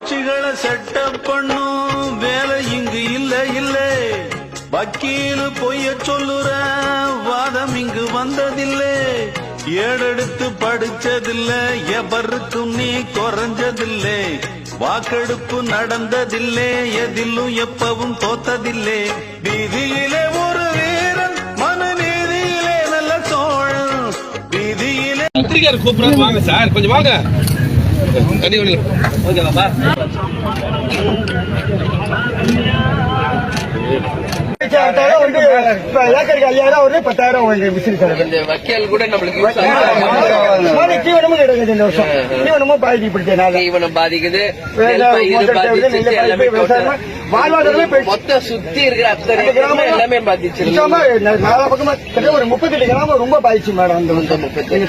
கட்சிகளை செட்டப் பண்ணும் வேலை இங்கு இல்ல இல்ல. வக்கீல் பொய்ய சொல்லுற வாதம் இங்கு வந்ததில்லை. ஏடெடுத்து படிச்சதில்ல எவருக்கும் நீ குறைஞ்சதில்லை. வாக்கெடுப்பு நடந்ததில்லை எதிலும் எப்பவும் தோத்ததில்லை. வீதியிலே ஒரு வீரன் மனநீதியிலே நல்ல சோழன் வீதியிலே பத்திரிகையார் கூப்பிடுறாங்க வாங்க சார் கொஞ்சம் வாங்க. தண்ணி கொண்டு பத்தாயிரம் வந்து இப்ப ஏக்கருக்கு ஐயாயிரம் வருது பத்தாயிரம் விசிறி வக்கீல் கூட நம்மளுக்கு யூஸ் ஆகுது மாதிரி தீவனமும் கிடைக்குது இந்த வருஷம் தீவனமும் பாதிக்கப்படுத்தனால தீவனம் பாதிக்குது. வாழ்வாதாரமே சுத்தி இருக்கிற அத்தனை கிராமம் எல்லாமே நிச்சயமா நாலா பக்கமா ஒரு முப்பத்தெட்டு கிராமம் ரொம்ப பாதிச்சு மேடம் அந்த முப்பத்தெட்டு.